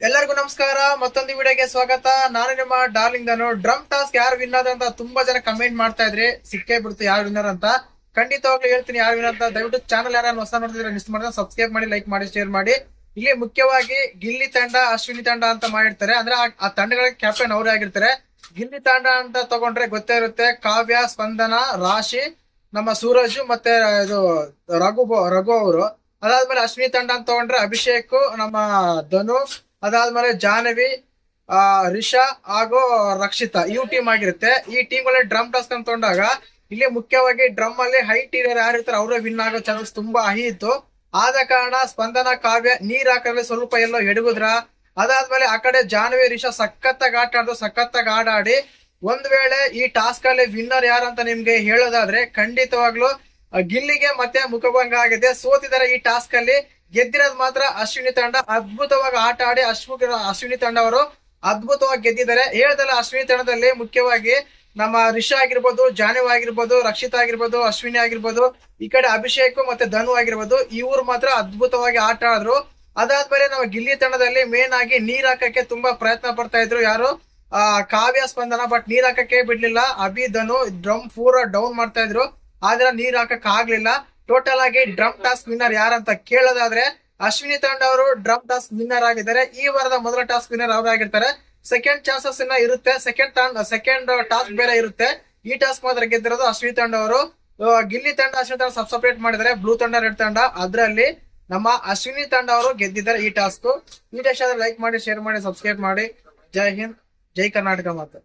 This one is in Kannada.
ಎಲ್ಲರಿಗೂ ನಮಸ್ಕಾರ. ಮತ್ತೊಂದು ವಿಡಿಯೋಗೆ ಸ್ವಾಗತ. ನಾನು ನಿಮ್ಮ ಡಾರ್ಲಿಂಗ್ ದನು ಡ್ರಮ್ ಟಾಸ್ಕ್ ಯಾರು ವಿನ್ನರ್ ಅಂತ ತುಂಬಾ ಜನ ಕಮೆಂಟ್ ಮಾಡ್ತಾ ಇದ್ರಿ ಸಿಕ್ಕೇ ಬಿಡ್ತು ಯಾರು ವಿನ್ನರ್ ಅಂತ. ಖಂಡಿತವಾಗ್ಲೂ ಹೇಳ್ತೀನಿ ಯಾರು ವಿನ್ನರ್ ಅಂತ. ದಯವಿಟ್ಟು ಚಾನಲ್ ಯಾರು ಹೊಸ ನೋಡ್ತಿದ್ರೆ ಮಿಸ್ ಮಾಡಿದ್ರೆ ಸಬ್ಸ್ಕ್ರೈಬ್ ಮಾಡಿ ಲೈಕ್ ಮಾಡಿ ಶೇರ್ ಮಾಡಿ. ಇಲ್ಲಿ ಮುಖ್ಯವಾಗಿ ಗಿಲ್ಲಿ ತಂಡ, ಅಶ್ವಿನಿ ತಂಡ ಅಂತ ಮಾಡಿರ್ತಾರೆ. ಅಂದ್ರೆ ಆ- ತಂಡಗಳ ಕ್ಯಾಪ್ಟನ್ ಅವರೇ ಆಗಿರ್ತಾರೆ. ಗಿಲ್ಲಿ ತಂಡ ಅಂತ ತಗೊಂಡ್ರೆ ಗೊತ್ತೇ ಇರುತ್ತೆ. ಕಾವ್ಯ, ಸ್ಪಂದನ, ರಾಶಿ, ನಮ್ಮ ಸೂರಜ್ ಮತ್ತೆ ಇದು ರಘು ರಘು ಅವರು. ಅದಾದ್ಮೇಲೆ ಅಶ್ವಿನಿ ತಂಡ ಅಂತ ತಗೊಂಡ್ರೆ ಅಭಿಷೇಕ್, ನಮ್ಮ ಧನು ಅದಾದ್ಮೇಲೆ ಜಾಹ್ನವಿ, ಆ, ರಿಷಾ ಹಾಗೂ ರಕ್ಷಿತಾ ಇವು ಟೀಮ್ ಆಗಿರುತ್ತೆ. ಈ ಟೀಮ್ ಅಲ್ಲಿ ಡ್ರಮ್ ಟಾಸ್ಕ್ ಅಂತ ತಗೊಂಡಾಗ ಇಲ್ಲಿ ಮುಖ್ಯವಾಗಿ ಡ್ರಮ್ ಅಲ್ಲಿ ಹೈಟ್ ಯಾರು ಇರ್ತಾರೆ, ಅವರೇ ವಿನ್ ಆಗೋ ಚಾನ್ಸಸ್ ತುಂಬಾ ಹೈ ಇತ್ತು. ಆದ ಕಾರಣ ಸ್ಪಂದನ, ಕಾವ್ಯ, ನೀರ್ ಹಾಕಲ್ಲಿ ಸ್ವಲ್ಪ ಎಲ್ಲೋ ಎಡಗುದ್ರ. ಅದಾದ್ಮೇಲೆ ಆ ಕಡೆ ಜಾಹ್ನವಿ, ರಿಷಾ ಸಖತ್ತಾಗಿ ಆಟ ಆಡ್ದು, ಸಖತ್ತಾಗಿ ಆಟ ಒಂದ್ ವೇಳೆ ಈ ಟಾಸ್ಕ್ ಅಲ್ಲಿ ವಿನ್ನರ್ ಅಂತ ನಿಮ್ಗೆ ಹೇಳೋದಾದ್ರೆ ಖಂಡಿತವಾಗ್ಲು ಗಿಲ್ಲಿಗೆ ಮತ್ತೆ ಮುಖಭಂಗ ಆಗಿದೆ. ಸೋತಿದ್ದಾರೆ ಈ ಟಾಸ್ಕ್ ಅಲ್ಲಿ ಗೆದ್ದಿರೋದು ಮಾತ್ರ ಅಶ್ವಿನಿ ತಂಡ. ಅದ್ಭುತವಾಗಿ ಆಟ ಆಡಿ ಅಶ್ವಿನ ಅಶ್ವಿನಿ ತಂಡ ಅವರು ಅದ್ಭುತವಾಗಿ ಗೆದ್ದಿದ್ದಾರೆ. ಹೇಳ್ದಲ್ಲ ಅಶ್ವಿನಿ ತಂಡದಲ್ಲಿ ಮುಖ್ಯವಾಗಿ ನಮ್ಮ ರಿಷಾ ಆಗಿರ್ಬೋದು ಜಾನವ್ ಆಗಿರ್ಬೋದು, ರಕ್ಷಿತ ಆಗಿರ್ಬೋದು, ಅಶ್ವಿನಿ ಆಗಿರ್ಬೋದು, ಈ ಕಡೆ ಅಭಿಷೇಕ್ ಮತ್ತೆ ಧನು ಆಗಿರ್ಬೋದು ಇವ್ರು ಮಾತ್ರ ಅದ್ಭುತವಾಗಿ ಆಟ ಆಡಿದ್ರು ಅದಾದ್ಮೇಲೆ ನಮ್ಮ ಗಿಲ್ಲಿ ತಂಡದಲ್ಲಿ ಮೇನ್ ಆಗಿ ನೀರ್ ಹಾಕಕ್ಕೆ ತುಂಬಾ ಪ್ರಯತ್ನ ಪಡ್ತಾ ಇದ್ರು ಯಾರು? ಆ, ಕಾವ್ಯ ಸ್ಪಂದನ ಬಟ್ ನೀರ್ ಹಾಕಕ್ಕೆ ಬಿಡ್ಲಿಲ್ಲ. ಅಭಿ, ಧನು, ಡ್ರಮ್ ಪೂರ ಡೌನ್ ಮಾಡ್ತಾ ಇದ್ರು. ಆದ್ರೆ ನೀರ್ ಹಾಕಕ್ ಆಗ್ಲಿಲ್ಲ. ಟೋಟಲ್ ಆಗಿ ಡ್ರಮ್ ಟಾಸ್ಕ್ ವಿನ್ನರ್ ಯಾರಂತ ಕೇಳೋದಾದ್ರೆ, ಅಶ್ವಿನಿ ತಂಡ ಅವರು ಡ್ರಮ್ ಟಾಸ್ಕ್ ವಿನ್ನರ್ ಆಗಿದ್ದಾರೆ. ಈ ವಾರದ ಮೊದಲ ಟಾಸ್ಕ್ ವಿನ್ನರ್ ಅವರಾಗಿರ್ತಾರೆ ಸೆಕೆಂಡ್ ಚಾನ್ಸಸ್ ಇನ್ನ ಇರುತ್ತೆ. ಸೆಕೆಂಡ್ ಸೆಕೆಂಡ್ ಟಾಸ್ಕ್ ಬೇರೆ ಇರುತ್ತೆ. ಈ ಟಾಸ್ಕ್ ಮಾತ್ರ ಗೆದ್ದಿರೋದು ಅಶ್ವಿನಿ ತಂಡ ಅವರು. ಗಿಲ್ಲಿ ತಂಡ, ಅಶ್ವಿನಿ ತಂಡ ಸಬ್ ಸಪ್ರೇಟ್ ಮಾಡಿದ್ದಾರೆ. ಬ್ಲೂ ತಂಡ ರೆಡ್ ತಂಡ. ಅದರಲ್ಲಿ ನಮ್ಮ ಅಶ್ವಿನಿ ತಂಡ ಅವರು ಗೆದ್ದಿದ್ದಾರೆ ಈ ಟಾಸ್ಕ್ ಈ ಟಾಸ್ಕ್ ಲೈಕ್ ಮಾಡಿ ಶೇರ್ ಮಾಡಿ ಸಬ್ಸ್ಕ್ರೈಬ್ ಮಾಡಿ. ಜೈ ಹಿಂದ್, ಜೈ ಕರ್ನಾಟಕ ಮಾತು.